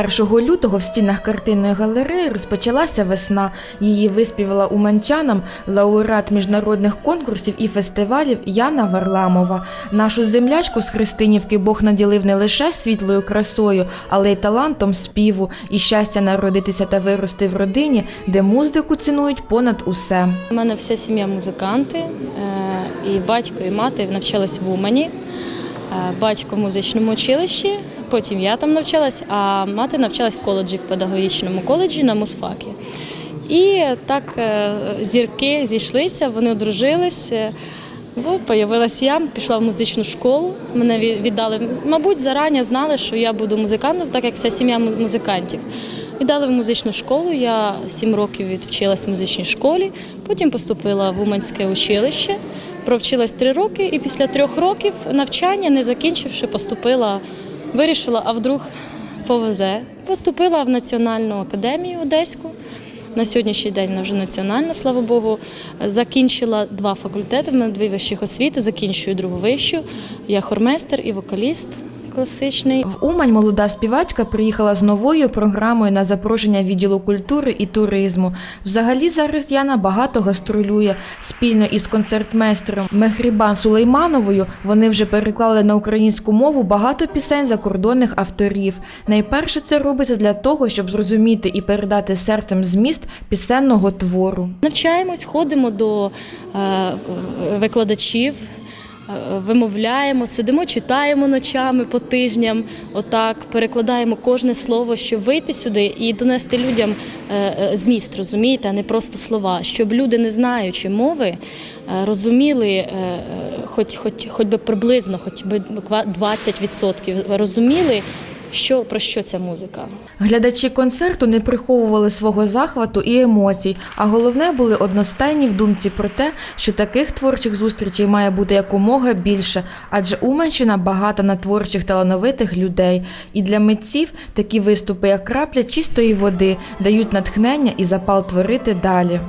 1 лютого в стінах картинної галереї розпочалася весна. Її виспівала уманчанам лауреат міжнародних конкурсів і фестивалів Яна Варламова. Нашу землячку з Христинівки Бог наділив не лише світлою красою, але й талантом співу і щастя народитися та вирости в родині, де музику цінують понад усе. У мене вся сім'я музиканти, е, і батько, і мати навчались в Умані. Е, Батько в музичному училищі, потім я там навчалась, а мати навчалась в коледжі, в педагогічному коледжі на музфакі. І так е, зірки зійшлися, вони одружились. е, Бо появилась я, пішла в музичну школу. Мене віддали, мабуть, зарані знали, що я буду музикантом, так як вся сім'я музикантів. Віддали в музичну школу. Я сім років відвчилась в музичній школі, потім поступила в Уманське училище, провчилась три роки, і після трьох років навчання, не закінчивши, поступила, вирішила, а вдруг повезе. Поступила в Національну академію Одеську. На сьогоднішній день вона вже національна, слава Богу. Закінчила два факультети, в мене дві вищих освіти, закінчую другу вищу. Я хормейстер і вокаліст класичний. В Умань молода співачка приїхала з новою програмою на запрошення відділу культури і туризму. Взагалі зараз Яна багато гастролює. Спільно із концертмейстером Мехрібан Сулеймановою вони вже переклали на українську мову багато пісень закордонних авторів. Найперше це робиться для того, щоб зрозуміти і передати серцем зміст пісенного твору. Навчаємось, ходимо до е, викладачів, вимовляємо, сидимо, читаємо ночами по тижням, отак перекладаємо кожне слово, щоб вийти сюди і донести людям е, е, зміст, розумієте, а не просто слова, щоб люди, не знаючи мови, е, розуміли, е, е, хоч, хоч, хоч би приблизно, хоч би 20% розуміли, що про що ця музика. Глядачі концерту не приховували свого захвату і емоцій, а головне були одностайні в думці про те, що таких творчих зустрічей має бути якомога більше, адже Уманщина багата на творчих талановитих людей. І для митців такі виступи, як крапля чистої води, дають натхнення і запал творити далі.